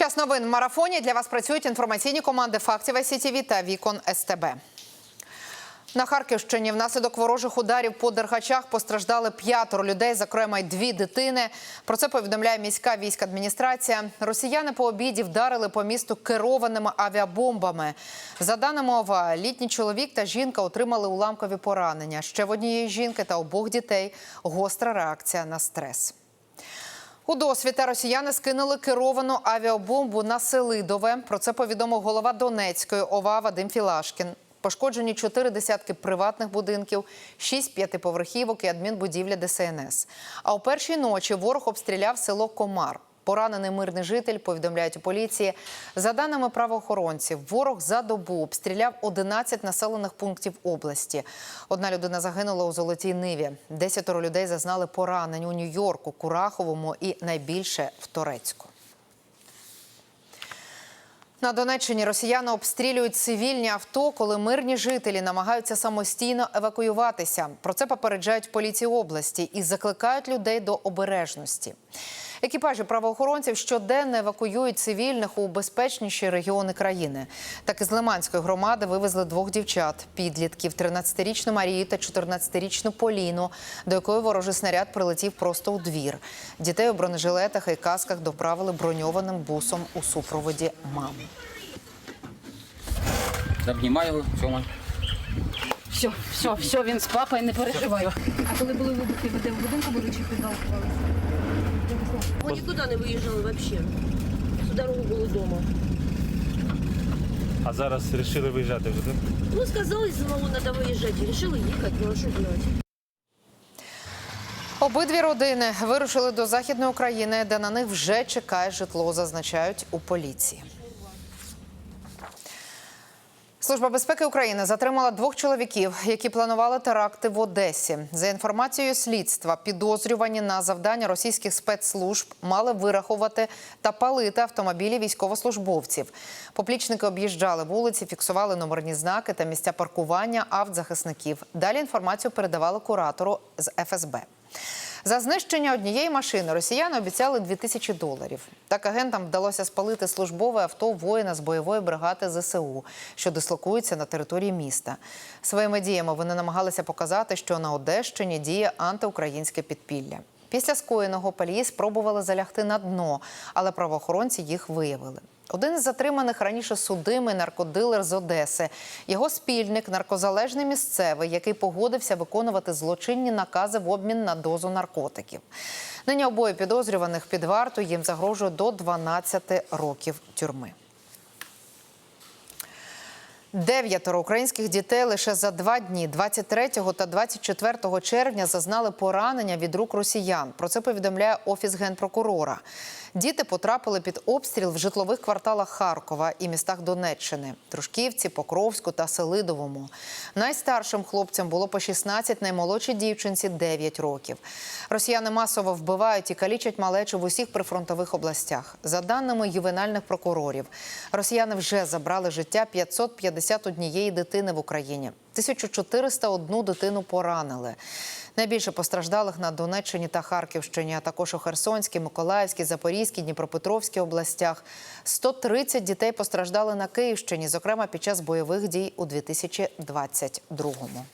Час новин в марафоні для вас працюють інформаційні команди фактів СІТВ та Вікон СТБ. На Харківщині внаслідок ворожих ударів по Дерхачах постраждали п'ятеро людей, зокрема й дві дитини. Про це повідомляє міська війська адміністрація. Росіяни по обіді вдарили по місту керованими авіабомбами. За даними ОВА, літній чоловік та жінка отримали уламкові поранення. Ще в однієї жінки та обох дітей гостра реакція на стрес. У досвіта росіяни скинули керовану авіабомбу на Селидове. Про це повідомив голова Донецької ОВА Вадим Філашкін. Пошкоджені чотири десятки приватних будинків, шість п'ятиповерхівок і адмінбудівля ДСНС. А у першій ночі ворог обстріляв село Комар. Поранений мирний житель, повідомляють у поліції. За даними правоохоронців, ворог за добу обстріляв 11 населених пунктів області. Одна людина загинула у Золотій Ниві. Десятеро людей зазнали поранень у Нью-Йорку, Кураховому і найбільше в Торецьку. На Донеччині росіяни обстрілюють цивільні авто, коли мирні жителі намагаються самостійно евакуюватися. Про це попереджають поліції області і закликають людей до обережності. Екіпажі правоохоронців щоденно евакуюють цивільних у безпечніші регіони країни. Так із Лиманської громади вивезли двох дівчат, підлітків 13-річну Марію та 14-річну Поліну, до якої ворожий снаряд прилетів просто у двір. Дітей у бронежилетах і касках доправили броньованим бусом у супроводі мами. Обнімаю його, Тьома. Все, все, все, він з папою, не переживаю. А коли були вибухи, ви де в будинку були чи підвал ховалися? Мы никуда не виїжджали вообще. Всю дорогу були вдома. А зараз вирішили виїжджати вже, так? Ну, сказали, знову треба виїжджати. Рішили їхати, ну а що делать? Обидві родини вирушили до західної України, де на них вже чекає житло, зазначають у поліції. Служба безпеки України затримала двох чоловіків, які планували теракти в Одесі. За інформацією слідства, підозрювані на завдання російських спецслужб мали вирахувати та палити автомобілі військовослужбовців. Поплічники об'їжджали вулиці, фіксували номерні знаки та місця паркування автозахисників. Далі інформацію передавали куратору з ФСБ. За знищення однієї машини росіяни обіцяли 2 тисячі доларів. Так агентам вдалося спалити службове авто воїна з бойової бригади ЗСУ, що дислокується на території міста. Своїми діями вони намагалися показати, що на Одещині діє антиукраїнське підпілля. Після скоєного палії спробували залягти на дно, але правоохоронці їх виявили. Один із затриманих раніше судимий наркодилер з Одеси. Його спільник наркозалежний місцевий, який погодився виконувати злочинні накази в обмін на дозу наркотиків. Нині обоє підозрюваних під варту їм загрожує до 12 років тюрми. Дев'ятеро українських дітей лише за два дні, 23 та 24 червня, зазнали поранення від рук росіян. Про це повідомляє офіс генпрокурора. Діти потрапили під обстріл в житлових кварталах Харкова і містах Донеччини Трушківці, Покровську та Селидовому. Найстаршим хлопцям було по 16, наймолодшій дівчинці 9 років. Росіяни масово вбивають і калічать малечу в усіх прифронтових областях. За даними ювенальних прокурорів, росіяни вже забрали життя 551 дитини в Україні. 1401 дитину поранили. Найбільше постраждалих на Донеччині та Харківщині, а також у Херсонській, Миколаївській, Запорізькій, Дніпропетровській областях. 130 дітей постраждали на Київщині, зокрема під час бойових дій у 2022-му.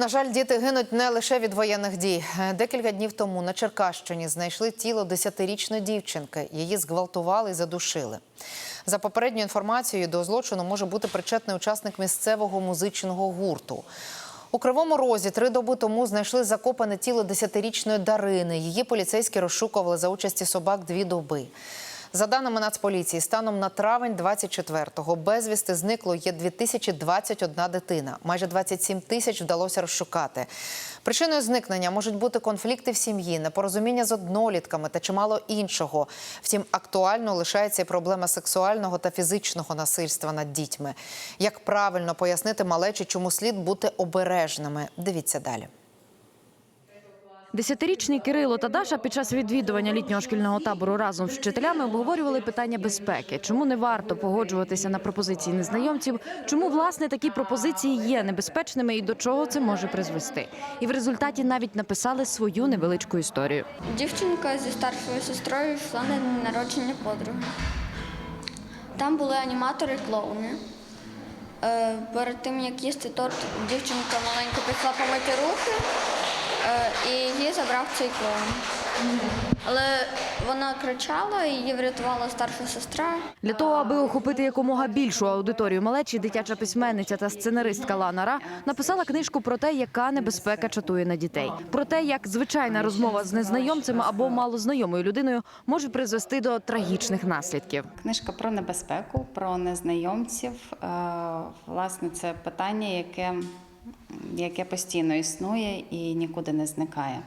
На жаль, діти гинуть не лише від воєнних дій. Е, Декілька днів тому на Черкащині знайшли тіло десятирічної дівчинки. Її зґвалтували і задушили. За попередньою інформацією, до злочину може бути причетний учасник місцевого музичного гурту. У Кривому Розі три доби тому знайшли закопане тіло десятирічної Дарини. Її поліцейські розшукували за участі собак дві доби. За даними Нацполіції, станом на травень 24-го безвісти зникло є 2021 дитина. Майже 27 тисяч вдалося розшукати. Причиною зникнення можуть бути конфлікти в сім'ї, непорозуміння з однолітками та чимало іншого. Втім, актуально лишається і проблема сексуального та фізичного насильства над дітьми. Як правильно пояснити малечі, чому слід бути обережними? Дивіться далі. Десятирічний Кирило та Даша під час відвідування літнього шкільного табору разом з вчителями обговорювали питання безпеки. Чому не варто погоджуватися на пропозиції незнайомців? Чому власне такі пропозиції є небезпечними і до чого це може призвести? І в результаті навіть написали свою невеличку історію. Дівчинка зі старшою сестрою йшла на народження подруги. Там були аніматори клоуни. Е, перед тим, як їсти торт, дівчинка маленька пішла помити руки і її забрав цей клоун. Але вона кричала, її врятувала старша сестра. Для того, аби охопити якомога більшу аудиторію малечі, дитяча письменниця та сценаристка Лана Ра написала книжку про те, яка небезпека чатує на дітей, про те, як звичайна розмова з незнайомцем або малознайомою людиною може призвести до трагічних наслідків. Книжка про небезпеку, про незнайомців. Е, Власне, це питання, яке, яке постійно існує і нікуди не зникає.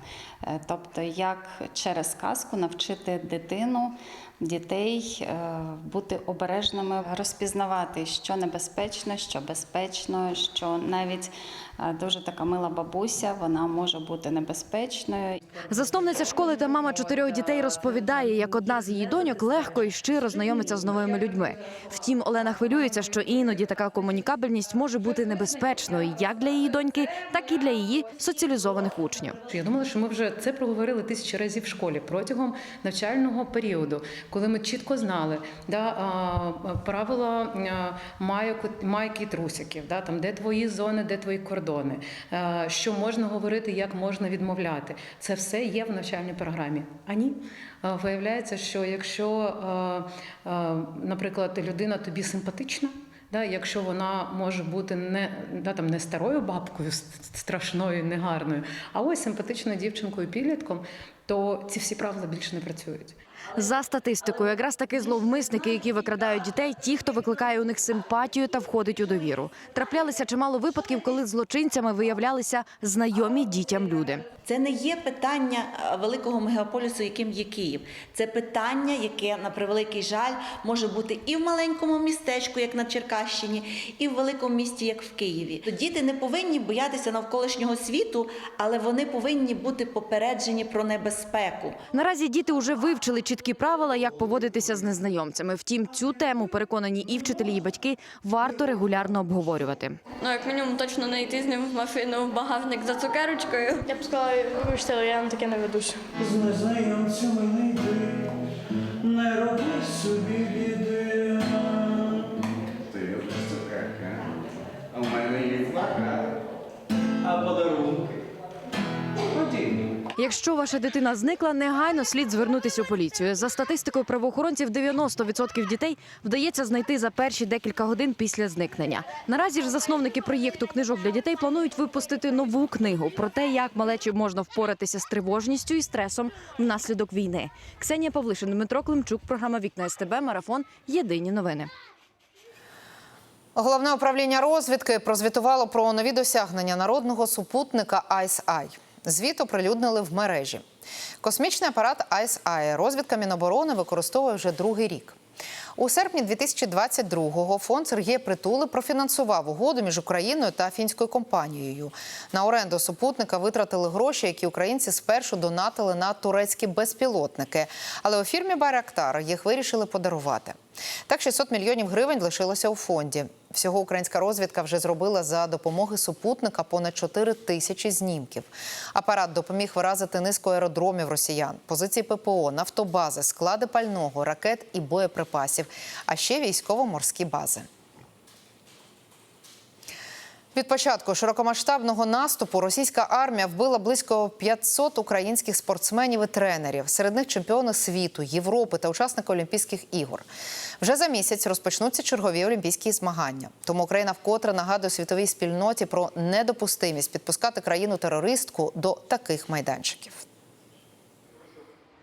Е, Тобто, як через казку навчити дитину, дітей е, бути обережними, розпізнавати, що небезпечно, що безпечно, що навіть е, дуже така мила бабуся, вона може бути небезпечною. Засновниця школи та мама чотирьох дітей розповідає, як одна з її доньок легко і щиро знайомиться з новими людьми. Втім, Олена хвилюється, що іноді така комунікабельність може бути небезпечною як для її доньки, так і для її соціалізованих учнів. Я думала, що ми вже це проговорили тисячі разів в школі протягом навчального періоду, коли ми чітко знали да, правила майок, майки і трусиків, да, там, де твої зони, де твої кордони, що можна говорити, як можна відмовляти. Це все є в навчальній програмі. А ні. Виявляється, що якщо, наприклад, людина тобі симпатична. Да, якщо вона може бути не, да, там, не старою бабкою, страшною, негарною, а ось симпатичною дівчинкою підлітком, то ці всі правила більше не працюють. За статистикою, якраз таки зловмисники, які викрадають дітей, ті, хто викликає у них симпатію та входить у довіру. Траплялися чимало випадків, коли злочинцями виявлялися знайомі дітям люди. Це не є питання е, великого мегаполісу, яким є Київ. Це питання, яке на превеликий жаль може бути і в маленькому містечку, як на Черкащині, і в великому місті, як в Києві. То діти не повинні боятися навколишнього світу, але вони повинні бути попереджені про небезпеку. Наразі діти вже вивчили чіткі правила, як поводитися з незнайомцями. Втім, цю тему переконані і вчителі, і батьки варто регулярно обговорювати. Ну, як мінімум, точно не йти з ним в машину в багажник за цукерочкою. Я б сказала, вибачте, але я на таке не ведусь. З незнайомцями не йди, не роби собі біди. Ти любиш цукерки, а? У мене є плакат. А подарунки? Якщо ваша дитина зникла, негайно слід звернутися у поліцію. За статистикою правоохоронців, 90% дітей вдається знайти за перші декілька годин після зникнення. Наразі ж засновники проєкту книжок для дітей планують випустити нову книгу про те, як малечі можна впоратися з тривожністю і стресом внаслідок війни. Ксенія Павлишин, Дмитро Климчук, програма Вікна СТБ, марафон. Єдині новини. Головне управління розвідки прозвітувало про нові досягнення народного супутника ICE-I. Звіт оприлюднили в мережі. Космічний апарат ICE-I розвідка Міноборони використовує вже другий рік. У серпні 2022-го фонд Сергія Притули профінансував угоду між Україною та фінською компанією. На оренду супутника витратили гроші, які українці спершу донатили на турецькі безпілотники. Але у фірмі Байрактар їх вирішили подарувати. Так 600 мільйонів гривень лишилося у фонді. Всього українська розвідка вже зробила за допомоги супутника понад 4 тисячі знімків. Апарат допоміг виразити низку аеродромів росіян, позиції ППО, нафтобази, склади пального, ракет і боєприпасів, а ще військово-морські бази. Від початку широкомасштабного наступу російська армія вбила близько 500 українських спортсменів і тренерів. Серед них чемпіони світу, Європи та учасники Олімпійських ігор. Вже за місяць розпочнуться чергові олімпійські змагання. Тому Україна вкотре нагадує світовій спільноті про недопустимість підпускати країну терористку до таких майданчиків.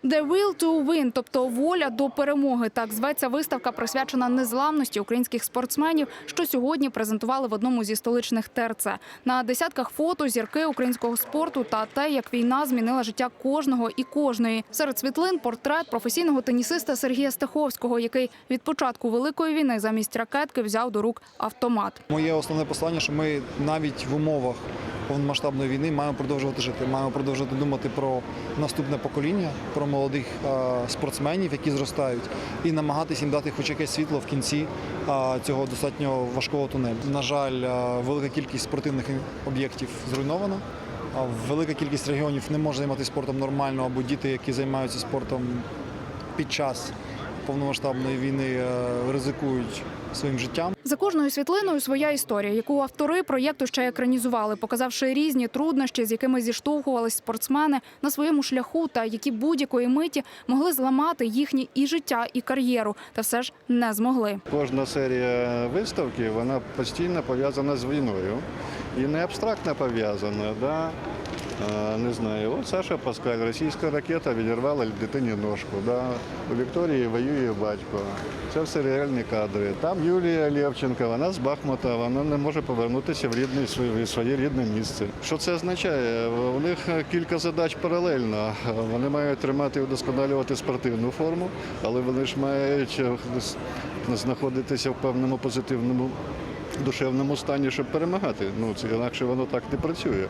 The will to win, тобто воля до перемоги. Так зветься виставка, присвячена незламності українських спортсменів, що сьогодні презентували в одному зі столичних ТРЦ. На десятках фото зірки українського спорту та те, як війна змінила життя кожного і кожної. Серед світлин портрет професійного тенісиста Сергія Стаховського, який від початку великої війни замість ракетки взяв до рук автомат. Моє основне послання, що ми навіть в умовах повномасштабної війни маємо продовжувати жити. Маємо продовжувати думати про наступне покоління, про молодих спортсменів, які зростають, і намагатись їм дати хоч якесь світло в кінці цього достатньо важкого тунелю. На жаль, велика кількість спортивних об'єктів зруйнована. Велика кількість регіонів не може займатися спортом нормально, або діти, які займаються спортом під час повномасштабної війни, е, ризикують своїм життям. За кожною світлиною своя історія, яку автори проєкту ще екранізували, показавши різні труднощі, з якими зіштовхувались спортсмени на своєму шляху, та які будь-якої миті могли зламати їхні і життя, і кар'єру, та все ж не змогли. Кожна серія виставки вона постійно пов'язана з війною і не абстрактно пов'язана. Да? Не знаю, от Саша Паскаль, російська ракета відірвала дитині ножку. Да? У Вікторії воює батько. Це все реальні кадри. Там Юлія Лєвченка, вона з Бахмута, вона не може повернутися в рідне своє, своє рідне місце. Що це означає? У них кілька задач паралельно. Вони мають тримати і удосконалювати спортивну форму, але вони ж мають е, знаходитися в певному позитивному душевному стані, щоб перемагати. Ну інакше воно так не працює.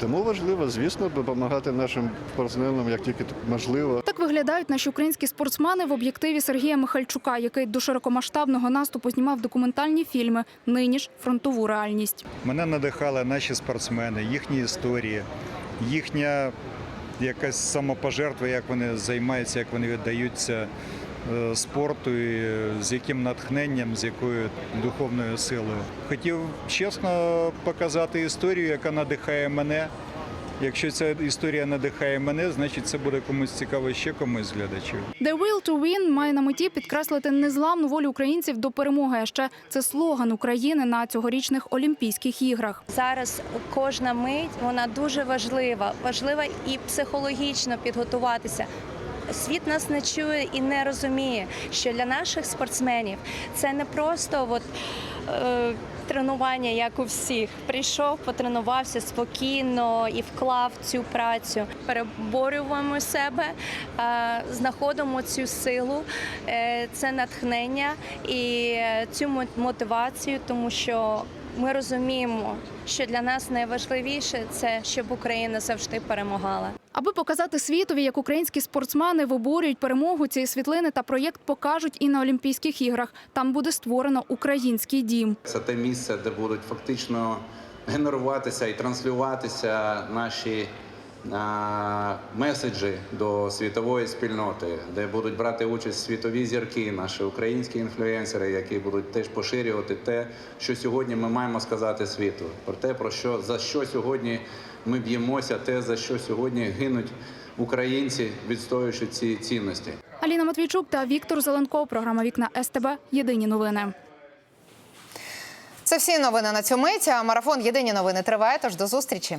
Тому важливо, звісно, допомагати нашим спортсменам, як тільки можливо. Так виглядають наші українські спортсмени в об'єктиві Сергія Михальчука, який до широкомасштабного наступу знімав документальні фільми. Нині ж фронтову реальність. Мене надихали наші спортсмени, їхні історії, їхня якась самопожертва, як вони займаються, як вони віддаються спорту, і е, з яким натхненням, з якою духовною силою. Хотів чесно показати історію, яка надихає мене. Якщо ця історія надихає мене, значить це буде комусь цікаво ще комусь з глядачів. The will to win має на меті підкреслити незламну волю українців до перемоги. А ще це слоган України на цьогорічних Олімпійських іграх. Зараз кожна мить вона дуже важлива. Важлива і психологічно підготуватися. Світ нас не чує і не розуміє, що для наших спортсменів це не просто от, е, тренування, як у всіх. Прийшов, потренувався спокійно і вклав цю працю. Переборюємо себе, е, знаходимо цю силу, е, це натхнення і е, цю мо- мотивацію, тому що ми розуміємо, що для нас найважливіше це щоб Україна завжди перемагала. Аби показати світові, як українські спортсмени виборюють перемогу, ці світлини та проєкт покажуть і на Олімпійських іграх. Там буде створено український дім. Це те місце, де будуть фактично генеруватися і транслюватися наші меседжі до світової спільноти, де будуть брати участь світові зірки, наші українські інфлюенсери, які будуть теж поширювати те, що сьогодні ми маємо сказати світу, про те, про що за що сьогодні ми б'ємося, те за що сьогодні гинуть українці, відстоюючи ці цінності. Аліна Матвійчук та Віктор Зеленков. Програма Вікна СТБ. Єдині новини. Це всі новини на цю мить. А марафон Єдині новини триває. Тож до зустрічі.